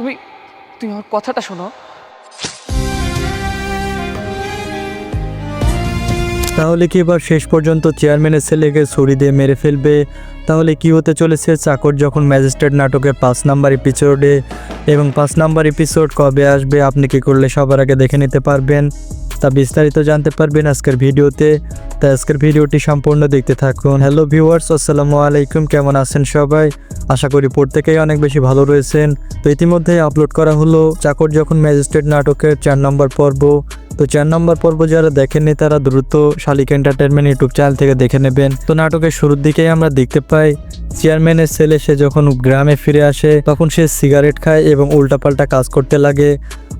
তুমি তুমি আমার কথাটা শোনো। তাহলে কি এবার শেষ পর্যন্ত চেয়ারম্যানের ছেলেকে ছুরি দিয়ে মেরে ফেলবে? তাহলে কি হতে চলেছে? চাকর যখন ম্যাজিস্ট্রেট নাটকের পাঁচ নাম্বার এপিসোডে এবং পাঁচ নাম্বার এপিসোড কবে আসবে, আপনি কি করলে সবার আগে দেখে নিতে পারবেন? তা বিস্তারিত জানতে পারবেন আজকের ভিডিওতে। তা আজকের ভিডিওটি সম্পূর্ণ দেখতে থাকুন। হ্যালো ভিউয়ার্স আসসালামু আলাইকুম। কেমন আছেন সবাই? আশা করি প্রত্যেকেই অনেক বেশি ভালো রয়েছেন। তো ইতিমধ্যেই আপলোড করা হলো চাকর যখন ম্যাজিস্ট্রেট নাটকের চার নম্বর পর্ব। তো চার নম্বর পর্ব যারা দেখেননি, তারা দ্রুত শালিক এন্টারটেনমেন্ট ইউটিউব চ্যানেল থেকে দেখে নেবেন। তো নাটকের শুরুর দিকেই আমরা দেখতে পাই চেয়ারম্যানের ছেলে সে যখন গ্রামে ফিরে আসে, তখন সে সিগারেট খায় এবং উল্টাপাল্টা কাজ করতে লাগে।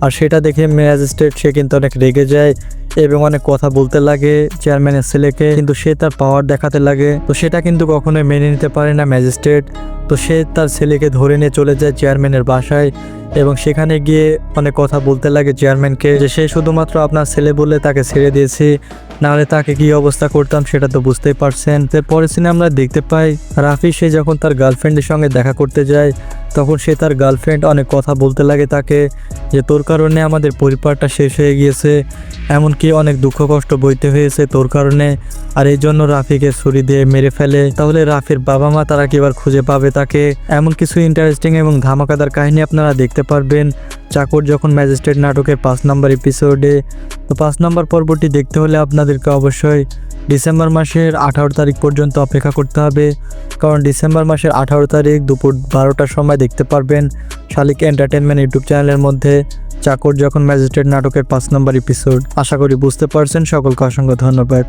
আর সেটা দেখে ম্যাজিস্ট্রেট, সে কিন্তু অনেক রেগে যায় এবং অনেক কথা বলতে লাগে চেয়ারম্যানের ছেলেকে, কিন্তু সে তার পাওয়ার দেখাতে লাগে। তো সেটা কিন্তু কখনোই মেনে নিতে পারে না ম্যাজিস্ট্রেট। তো সে তার ছেলেকে ধরে নিয়ে চলে যায় চেয়ারম্যানের বাসায় এবং সেখানে গিয়ে অনেক কথা বলতে লাগে চেয়ারম্যানকে যে সে শুধুমাত্র আপনার ছেলে বলে তাকে ছেড়ে দিয়েছি, নাহলে তাকে কি অবস্থা করতাম সেটা তো বুঝতেই পারছেন। পরের সিনে আমরা দেখতে পাই, রাফি সে যখন তার গার্লফ্রেন্ডের সঙ্গে দেখা করতে যায় তখন সে তার গার্লফ্রেন্ড অনেক কথা বলতে লাগে তাকে যে, তোর কারণে আমাদের পরিবারটা শেষ হয়ে গিয়েছে। এমনকি অনেক দুঃখ কষ্ট বইতে হয়েছে তোর কারণে। আর এই জন্য রাফিকে ছুরি দিয়ে মেরে ফেলে। তাহলে রাফির বাবা মা তারা কি এবার খুঁজে পাবে তাকে? এমন কিছু ইন্টারেস্টিং এবং ধামাকাদার কাহিনী আপনারা দেখতে পারবেন। চাকর যখন ম্যাজিস্ট্রেট নাটকের পাঁচ নম্বর এপিসোডে তো পাঁচ নম্বর পর্বটি দেখতে হলে আপনাদেরকে অবশ্যই ডিসেম্বর মাসের আঠারো তারিখ পর্যন্ত অপেক্ষা করতে হবে। কারণ ডিসেম্বর মাসের আঠারো তারিখ দুপুর বারোটার সময় দেখতে পারবেন শালিক এন্টারটেনমেন্ট ইউটিউব চ্যানেলের মধ্যে চাকর যখন ম্যাজিস্ট্রেট নাটকের পাঁচ নম্বর এপিসোড আশা করি বুঝতে পারছেন। সকলকে অসংখ্য ধন্যবাদ।